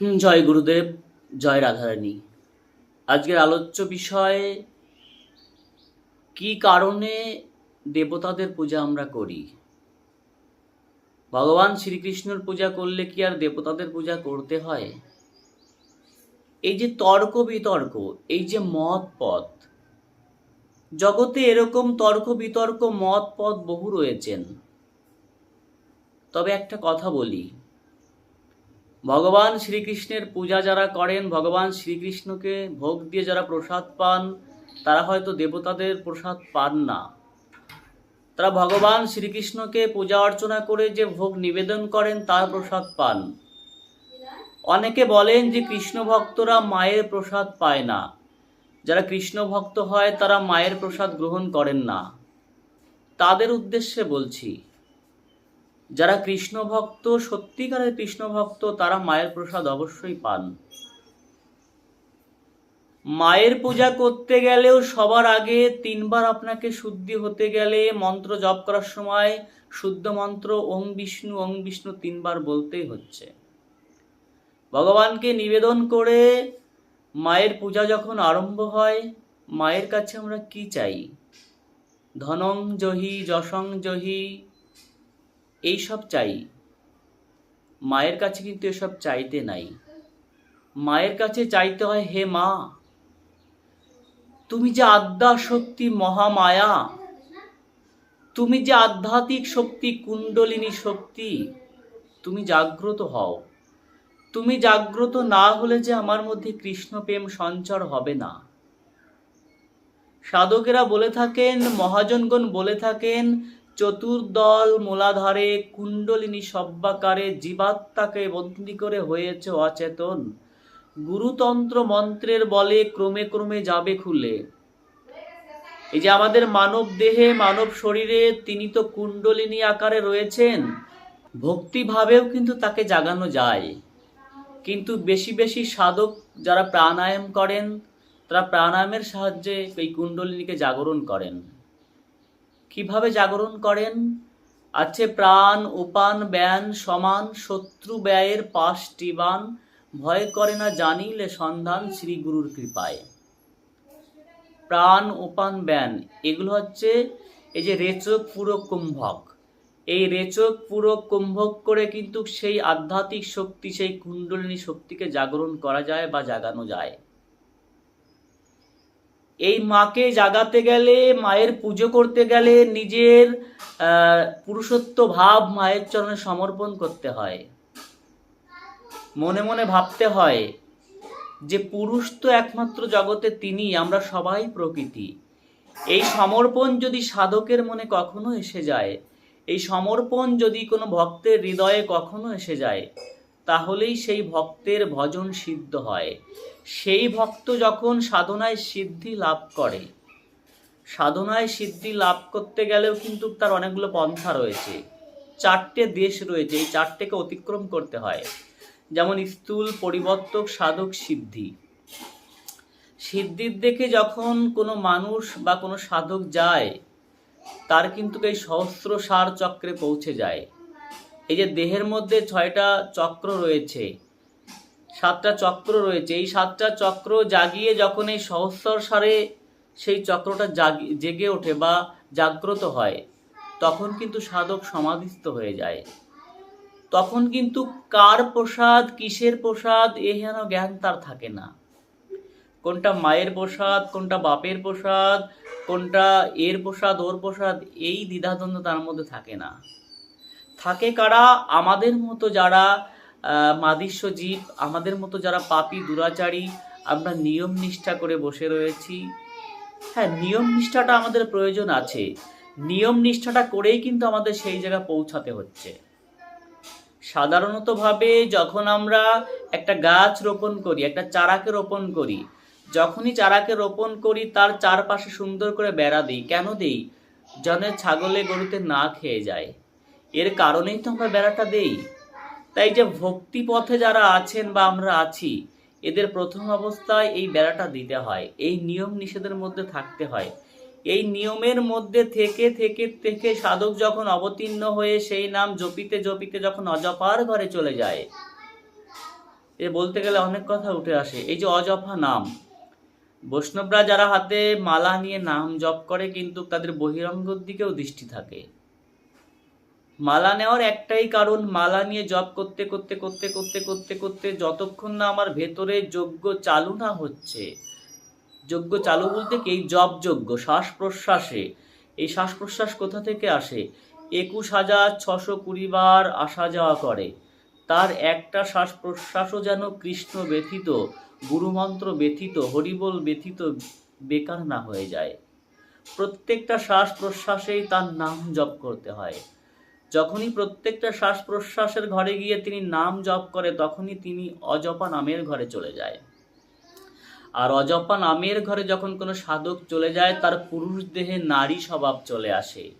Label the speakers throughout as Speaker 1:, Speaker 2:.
Speaker 1: জয় গুরুদেব, জয় রাধারানী। আজকের আলোচ্য বিষয়ে, কি কারণে দেবতাদের পূজা আমরা করি? ভগবান শ্রীকৃষ্ণের পূজা করলে কি আর দেবতাদের পূজা করতে হয়? এই যে তর্ক বিতর্ক, এই যে মত পথ, জগতে এরকম তর্ক বিতর্ক, মত পথ বহু রয়েছেন। তবে একটা কথা বলি ভগবান শ্রীকৃষ্ণের পূজা যারা করেন, ভগবান শ্রীকৃষ্ণকে ভোগ দিয়ে যারা প্রসাদ পান, তারা হয়তো দেবতাদের প্রসাদ পান না। তারা ভগবান শ্রীকৃষ্ণকে পূজা অর্চনা করে যে ভোগ নিবেদন করেন, তার প্রসাদ পান। অনেকে বলেন যে কৃষ্ণ ভক্তরা মায়ের প্রসাদ পায় না। যারা কৃষ্ণ ভক্ত হয়, তারা মায়ের প্রসাদ গ্রহণ করেন না। তাদের উদ্দেশ্যে বলছি যারা কৃষ্ণ ভক্ত সত্যিকারের কৃষ্ণ ভক্ত তারা মায়ের প্রসাদ অবশ্যই পান। মায়ের পূজা করতে গেলেও সবার আগে তিনবার আপনাকে শুদ্ধি হতে গেলে মন্ত্র জপ করার সময় শুদ্ধ মন্ত্র ওং বিষ্ণু ওং বিষ্ণু তিনবার বলতেই হচ্ছে। ভগবানকে নিবেদন করে মায়ের পূজা যখন আরম্ভ হয়, মায়ের কাছে আমরা কি চাই? ধনং জহি, যশং জহি এইসব চাই। মায়ের কাছে কিন্তু এসব চাইতে নাই। মায়ের কাছে চাইতে হয়, হে মা, তুমি যে আদ্যা শক্তি মহামায়া, তুমি যে আধ্যাত্মিক শক্তি কুণ্ডলিনী শক্তি, তুমি জাগ্রত হও। তুমি জাগ্রত না হলে যে আমার মধ্যে কৃষ্ণ প্রেম সঞ্চার হবে না। সাধকেরা বলে থাকেন, মহাজনগণ বলে থাকেন চতুর্দল মূলাধারে কুণ্ডলিনী সব্বাকারে জীবাত্মাকে বন্দি করে হয়েছে অচেতন। গুরুতন্ত্র মন্ত্রের বলে ক্রমে ক্রমে যাবে খুলে। এই যে আমাদের মানব দেহে, মানব শরীরে তিনি তো কুণ্ডলিনী আকারে রয়েছেন, ভক্তিভাবেও কিন্তু তাকে জাগানো যায়। কিন্তু বেশি বেশি সাধক যারা প্রাণায়াম করেন, তারা প্রাণায়ামের সাহায্যে এই কুণ্ডলিনীকে জাগরণ করেন। কীভাবে জাগরণ করেন? আছে প্রাণ, উপান ব্যান সমান, শত্রু ব্যয়ের পাশ টিবান ভয় করে না জানিলে সন্ধান শ্রী গুরুর কৃপায়। প্রাণ, উপান ব্যান এগুলো হচ্ছে এই যে রেচক পুরো কুম্ভক। এই রেচক পুরো কুম্ভক করে কিন্তু সেই আধ্যাত্মিক শক্তি, সেই কুণ্ডলিনী শক্তিকে জাগরণ করা যায় বা জাগানো যায়। এই মাকে জাগাতে গেলে, মায়ের পুজো করতে গেলে নিজের পুরুষত্ব ভাব মায়ের চরণে সমর্পণ করতে হয়। মনে মনে ভাবতে হয় যে পুরুষ তো একমাত্র জগতে তিনি, আমরা সবাই প্রকৃতি। এই সমর্পণ যদি সাধকের মনে কখনো এসে যায়, এই সমর্পণ যদি কোনো ভক্তের হৃদয়ে কখনো এসে যায় তাহলেই সেই ভক্তের ভজন সিদ্ধ হয়। সেই ভক্ত যখন সাধনায় সিদ্ধি লাভ করে, সাধনায় সিদ্ধি লাভ করতে গেলেও কিন্তু তার অনেকগুলো পন্থা রয়েছে। চারটে দেশ রয়েছে, এই চারটেকে অতিক্রম করতে হয়। যেমন স্থূল পরিবর্তক সাধক সিদ্ধি। সিদ্ধির দেখে যখন কোনো মানুষ বা কোনো সাধক যায়, তার কিন্তু এই সহস্র সার চক্রে পৌঁছে যায়। এই যে দেহের মধ্যে ছয়টা চক্র রয়েছে, সাতটা চক্র রয়েছে, এই সাতটা চক্র জাগিয়ে যখন এই সহস্র সারে সেই চক্রটা জাগি, জেগে ওঠে বা জাগ্রত হয়, তখন কিন্তু সাধক সমাধিস্থ হয়ে যায়। তখন কিন্তু কার প্রসাদ, কিসের প্রসাদ, এ হেন জ্ঞান তার থাকে না। কোনটা মায়ের প্রসাদ, কোনটা বাপের প্রসাদ, কোনটা এর প্রসাদ, ওর প্রসাদ, এই দ্বিধাদ্বন্দ্ব তার মধ্যে থাকে না। থাকে কারা? আমাদের মতো যারা মাদিস্য জীব আমাদের মতো যারা পাপী, দুরাচারী, আমরা নিয়ম নিষ্ঠা করে বসে রয়েছি। হ্যাঁ নিয়ম নিষ্ঠাটা আমাদের প্রয়োজন আছে। নিয়ম নিষ্ঠাটা করেই কিন্তু আমাদের সেই জায়গায় পৌঁছাতে হচ্ছে। সাধারণতভাবে যখন আমরা একটা গাছ রোপণ করি, একটা চারাকে রোপণ করি, যখনই চারাকে রোপণ করি, তার চারপাশে সুন্দর করে বেড়া দিই। কেন দিই? যেন ছাগলে গরুতে না খেয়ে যায়। এর কারণেই তো আমরা বেড়াটা দেই। তাই যে ভক্তি পথে যারা আছেন বা আমরা আছি, এদের প্রথম অবস্থায় এই বেড়াটা দিতে হয়। এই নিয়ম নিষেধের মধ্যে থাকতে হয়। এই নিয়মের মধ্যে থেকে থেকে থেকে সাধক যখন অবতীর্ণ হয়ে সেই নাম জপিতে জপিতে যখন অজপার ঘরে চলে যায়, এ বলতে গেলে অনেক কথা উঠে আসে। এই যে অজপা নাম, বৈষ্ণবরা যারা হাতে মালা নিয়ে নাম জপ করে কিন্তু তাদের বহিরঙ্গর দিকেও দৃষ্টি থাকে। মালা নেওয়ার একটাই কারণ, মালা নিয়ে জপ করতে করতে করতে করতে করতে করতে যতক্ষণ না আমার ভেতরে যোগ্য চালু না হচ্ছে যোগ্য চালু বলতে কি? এই জপ যোগ্য শ্বাস প্রশ্বাসে এই শ্বাস প্রশ্বাস কোথা থেকে আসে? একুশ হাজার ছশো কুড়ি বার আসা যাওয়া করে। তার একটা শ্বাস প্রশ্বাসও যেন কৃষ্ণ ব্যথিত, গুরুমন্ত্র ব্যথিত, হরিবোল ব্যথিত, বেকার না হয়ে যায়। প্রত্যেকটা শ্বাস প্রশ্বাসেই তার নাম জপ করতে হয়। যখনই প্রত্যেকটা শ্বাস প্রশ্বাসের ঘরে গিয়ে তিনি নাম জপ করে, তখনই তিনি অজপা নামের ঘরে চলে যায়। আর অজপা নামের ঘরে যখন কোনো সাধক চলে যায়, তার পুরুষ দেহে নারী স্বভাব চলে আসে।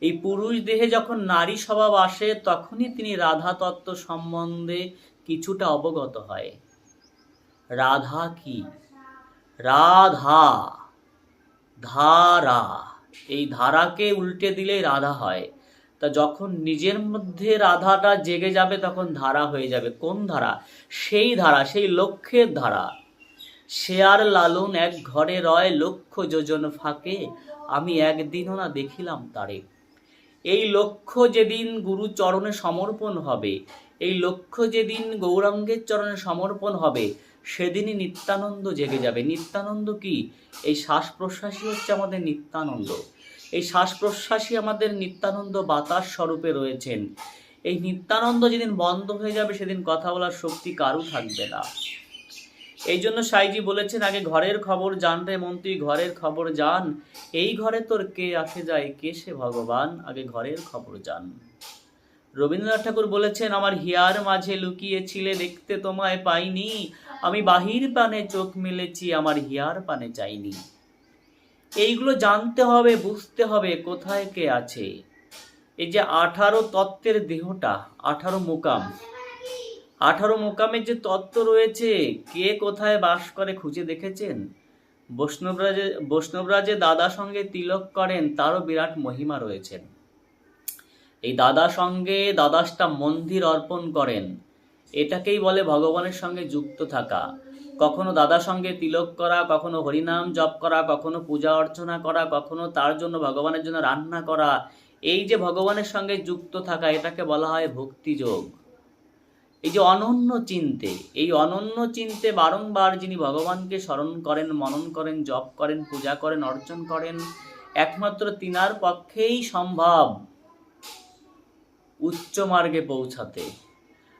Speaker 1: এই পুরুষ দেহে যখন নারী স্বভাব আসে, তখনই তিনি রাধা তত্ত্ব সম্বন্ধে কিছুটা অবগত হয়। রাধা কি? রাধা, ধারা। এই ধারাকে উল্টে দিলেই রাধা হয়। তা যখন নিজের মধ্যে রাধাটা জেগে যাবে তখন ধারা হয়ে যাবে। কোন ধারা? সেই ধারা, সেই লক্ষ্যের ধারা। শেয়ার লালন এক ঘরে রয়, লক্ষ্য যোজন ফাঁকে। আমি একদিনও না দেখিলাম তারে। এই লক্ষ্য যেদিন গুরু চরণে সমর্পণ হবে, এই লক্ষ্য যেদিন গৌরাঙ্গের চরণে সমর্পণ হবে, সেদিনই নিত্যানন্দ জেগে যাবে। নিত্যানন্দ কি? এই শ্বাস প্রশ্বাসই হচ্ছে আমাদের নিত্যানন্দ। এই শ্বাস প্রশ্বাসই আমাদের নিত্যানন্দ বাতাস স্বরূপে রয়েছেন। এই নিত্যানন্দ যেদিন বন্ধ হয়ে যাবে, সেদিন কথা বলার শক্তি কারু থাকবে না। এই জন্য সাইজি বলেছেন, আগে ঘরের খবর জান রে মন্ত্রী, ঘরের খবর জান। এই ঘরে তোর কে আসে যায়, কে সে ভগবান? আগে ঘরের খবর জান। রবীন্দ্রনাথ ঠাকুর বলেছেন, আমার হিয়ার মাঝে লুকিয়েছিলে, দেখতে তোমায় পাইনি। আমি বাহির পানে চোখ মেলেছি, আমার হিয়ার পানে চাইনি এইগুলো জানতে হবে, বুঝতে হবে কোথায় কে আছে। এই যে আঠারো তত্ত্বের দেহটা, আঠারো মোকাম। আঠারো মোকামের যে তত্ত্ব রয়েছে, কে কোথায় বাস করে খুঁজে দেখেছেন? বৈষ্ণবরা যে বৈষ্ণবরা যে দাদা সঙ্গে তিলক করেন, তারও বিরাট মহিমা রয়েছেন। এই দাদা সঙ্গে দাদাসটা মন্দির অর্পণ করেন। এটাকেই বলে ভগবানের সঙ্গে যুক্ত থাকা। কখনো দাদা সঙ্গে তিলক করা, কখনো হরিনাম জপ করা, কখনো পূজা অর্চনা করা, কখনো তার জন্য ভগবানের জন্য রান্না করা, এই যে ভগবানের সঙ্গে যুক্ত থাকা, এটাকে বলা হয় ভক্তিযোগ। এই যে অনন্য চিনতে, এই অনন্য চিনতে বারংবার যিনি ভগবানকে স্মরণ করেন, মনন করেন, জপ করেন, পূজা করেন, অর্চন করেন, একমাত্র তিনার পক্ষেই সম্ভব উচ্চ মার্গে পৌঁছাতে।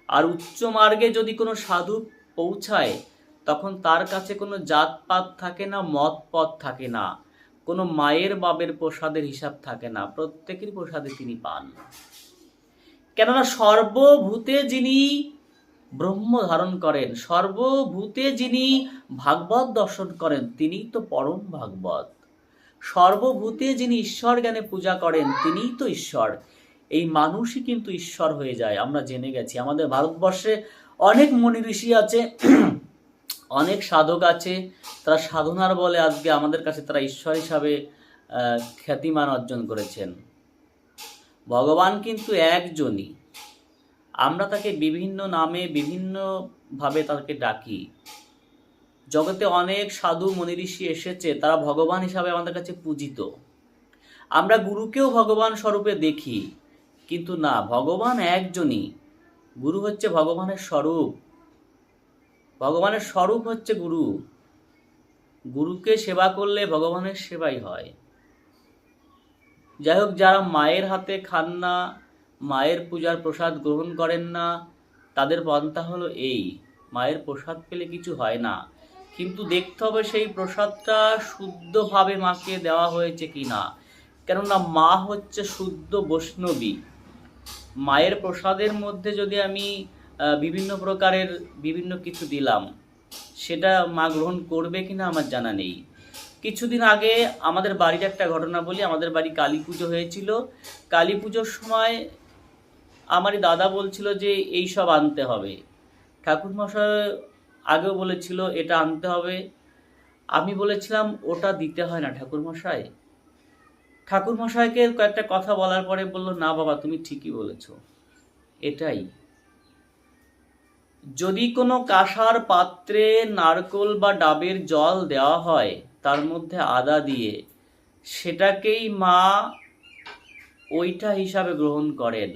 Speaker 1: আর উচ্চ মার্গে যদি কোনো সাধু পৌঁছায় তখন তার কাছে কোনো জাতপাত থাকে না মত পথ থাকে না। কোনো মায়ের বাবের প্রসাদের হিসাব থাকে না, প্রত্যেকের প্রসাদে তিনি পান। কেননা সর্বভূতে যিনি ব্রহ্ম ধারণ করেন, সর্বভূতে যিনি ভাগবত দর্শন করেন তিনি তো পরম ভাগবত। সর্বভূতে যিনি ঈশ্বর জ্ঞানে পূজা করেন, তিনিই তো ঈশ্বর। এই মানুষই কিন্তু ঈশ্বর হয়ে যায়, আমরা জেনে গেছি। আমাদের ভারতবর্ষে অনেক মনি ঋষি আছে অনেক সাধক আছে, তারা সাধনার বলে আজকে আমাদের কাছে তারা ঈশ্বর হিসাবে খ্যাতিমান অর্জন করেছেন। ভগবান কিন্তু একজনই। আমরা তাকে বিভিন্ন নামে বিভিন্নভাবে তাকে ডাকি। জগতে অনেক সাধু মনি ঋষি এসেছে, তারা ভগবান হিসাবে আমাদের কাছে পূজিত। আমরা গুরুকেও ভগবান স্বরূপে দেখি, কিন্তু না, ভগবান একজনই। গুরু হচ্ছে ভগবানের স্বরূপ। ভগবানের স্বরূপ হচ্ছে গুরু। গুরুকে সেবা করলে ভগবানের সেবাই হয়। যাই হোক, যারা মায়ের হাতে খান না, মায়ের পূজার প্রসাদ গ্রহণ করেন না, তাদের পন্থা হলো এই, মায়ের প্রসাদ পেলে কিছু হয় না। কিন্তু দেখতে হবে সেই প্রসাদটা শুদ্ধভাবে মাকে দেওয়া হয়েছে কি না। কেননা মা হচ্ছে শুদ্ধ বৈষ্ণবী। মায়ের প্রসাদের মধ্যে যদি আমি বিভিন্ন প্রকারের বিভিন্ন কিছু দিলাম। সেটা মা গ্রহণ করবে কিনা আমার জানা নেই। কিছুদিন আগে আমাদের বাড়ির একটা ঘটনা বলি, আমাদের বাড়ি কালী পুজো হয়েছিল। কালী পুজোর সময় আমারই দাদা বলছিল যে, এই সব আনতে হবে। ঠাকুরমশাই আগেও বলেছিল, এটা আনতে হবে। আমি বলেছিলাম, ওটা দিতে হয় না ঠাকুরমশাই। ঠাকুরমশাইকে কয়েকটা কথা বলার পরে বলল, না বাবা, তুমি ঠিকই বলেছ। এটাই। যদি কোনো কাঁসার পাত্রে নারকোল বা ডাবের জল দেওয়া হয়, তার মধ্যে আদা দিয়ে, সেটাকেই মা ওইটা হিসাবে গ্রহণ করেন।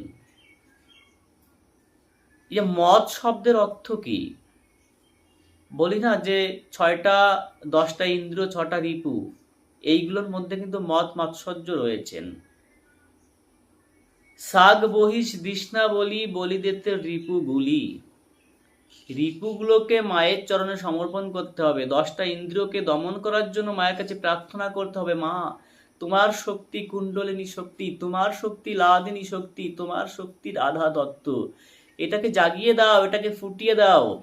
Speaker 1: যে মদ শব্দের অর্থ কি? বলি না যে ছয়টা, দশটা ইন্দ্র ছটা রিপু, এইগুলোর মধ্যে কিন্তু মদ মাৎসর্য রয়েছেন। সাগ, বহিষ তৃষ্ণা বলি রিপু গুলি রিপুগুলোকে মায়ের চরণে সমর্পণ করতে হবে। দশটা ইন্দ্রিয়কে দমন করার জন্য মায়ের কাছে প্রার্থনা করতে হবে, মা, তোমার শক্তি কুণ্ডলিনী শক্তি, তোমার শক্তি লাদিনী শক্তি, তোমার শক্তি রাধা দত্ত। এটাকে জাগিয়ে দাও, এটাকে ফুটিয়ে দাও।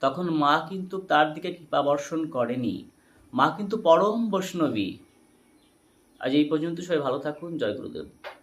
Speaker 1: তখন মা কিন্তু তার দিকে কৃপা বর্ষণ করেনি। মা কিন্তু পরম বৈষ্ণবী। আজ এই পর্যন্ত সবাই ভালো থাকুন। জয় গুরুদেব।